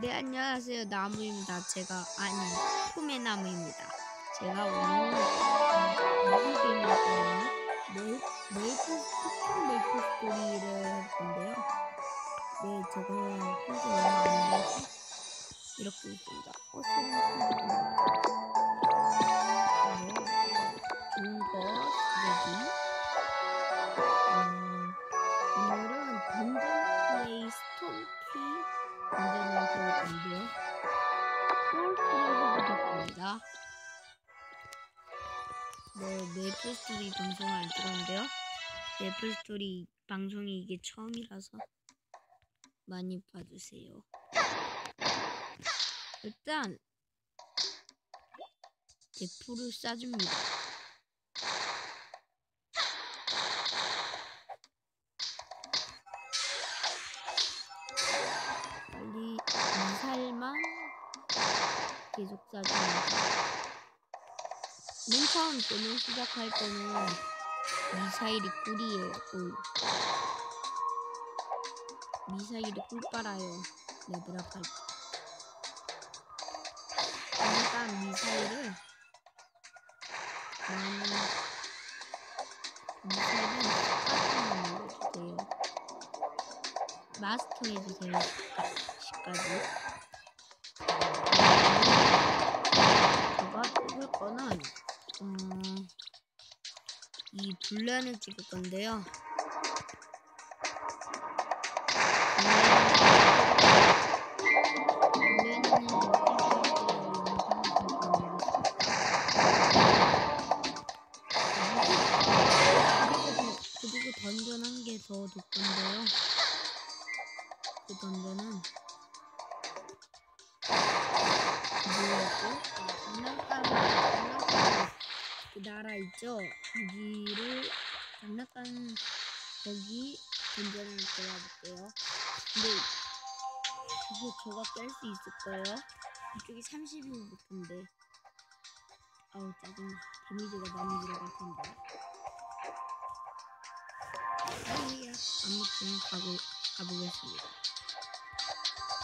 네 안녕하세요 나무입니다. 제가 아니 꿈의 나무입니다. 제가 오늘 무슨 게임을? 메 메이플 스토킹 메이플 스토리를 할 건데요. 네 제가 한지 얼마 안 돼서 이렇게 있습니다. 어 네, 좋은 거 쓰레기. 네, 메이플 스토리 방송을 안 찍었는데요. 메이플 스토리 방송이 이게 처음이라서 많이 봐주세요. 일단 대포를 쏴줍니다. 빨리 미사일만 계속 쏴줍니다. 맨 처음 게임 시작할 때는 미사일이 꿀이에요, 꿀. 미사일이 꿀 빨아요, 레드락 할 때. 그러니까 미사일을 많이 미사일은 똑같은 눌러주세요. 마스터 해주세요, 10까지. 제가 찍을 거는 음, 이 분란을 찍을 건데요. 분란을 그리고 던전 한 개더 뒀건데요. 그 던전은 그 나라 있죠? 거기를 장난감 거기 던전을 들어볼게요. 근데 그거 저가 깰 수 있을 거예요. 이쪽이 30인 목표인데 아우 짜증나. 데미지가 많이 들어갈 텐데. 아이야. 아무튼 가보 가보겠습니다.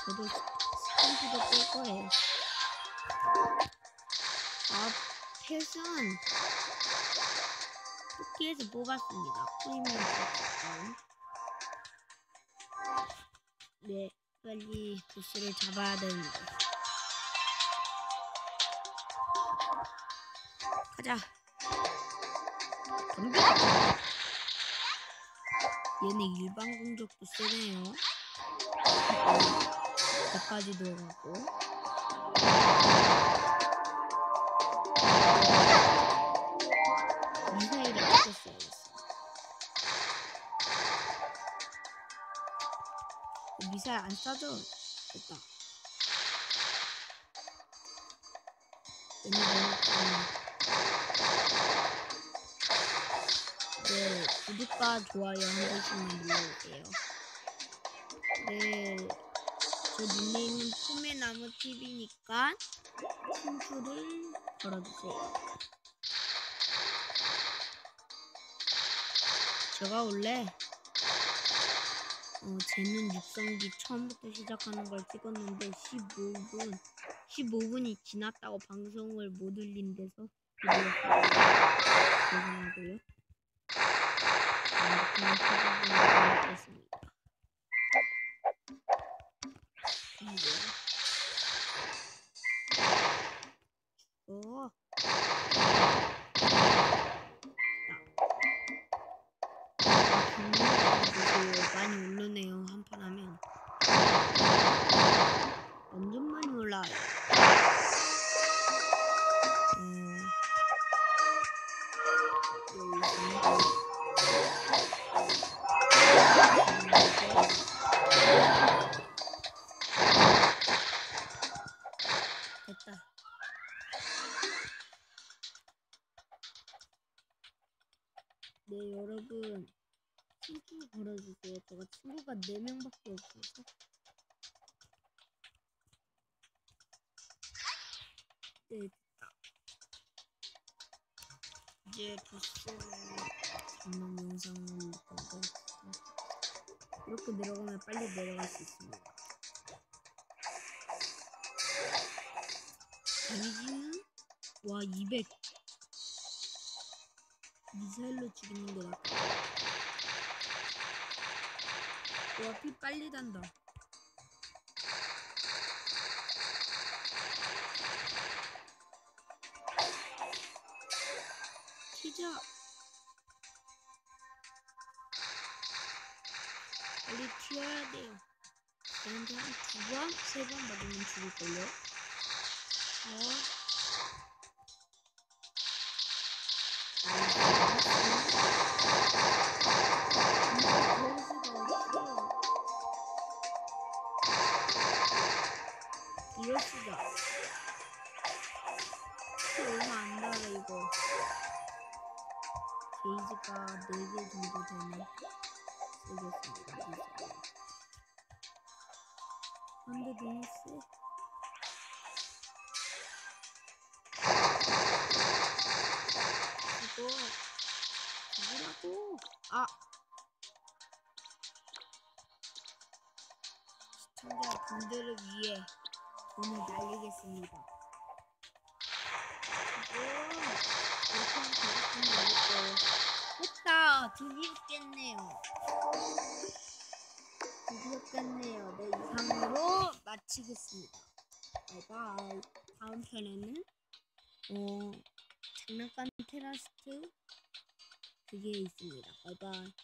저도 스킨프도 뺄 거예요. 아, 펫은 토끼에서 뽑았습니다. 프리미엄 펫. 네, 빨리 보스를 잡아야 됩니다. 가자. 덤벼. 얘는 일반 공격도 세네요. 여기까지 들어가고. 미사일을 아꼈어야겠어. 미사일 안 쏴줘. 됐다. 네, 구독과 좋아요 한 번씩만 눌러주세요. 네, 저 닉네임은 품의 나무 TV니까 친추를 걸어주세요. 제가 원래 어, 쟤는 육성기 처음부터 시작하는 걸 찍었는데 15분 15분이 지났다고 방송을 못 올린 데서. 죄송하고요. 이렇게 15분을 했습니다. 아, 많이 오르네요 한 판 하면. 완전 많이 올라요 음, 네 여러분 친구 걸어주세요. 제가 친구가 4명밖에 없어서. 네. 됐다 이제 보스 전문 영상을 보고 이렇게 내려가면 빨리 내려갈 수 있습니다. 데미지는 와 200. 미사일로 죽이는 게 낫다. 와 피 빨리 단다. 튀자. 빨리 튀어야 돼요. 그런데 한 두 번, 세 번 맞으면 죽을걸요? 어. 이 달아 이거. 게이지가 4개 정도 되네. 쓰겠습니다. 미사일. 안돼 너무 세. 이거 누구라고? 아 시청자 분들을 위해 돈을 날리겠습니다. 됐다 드디어 깼네요. 드디어 깼네요. 네 이상으로 마치겠습니다. 바이바이. 다음 편에는 어 장난감 테라스트 그게 있습니다. 바이바이.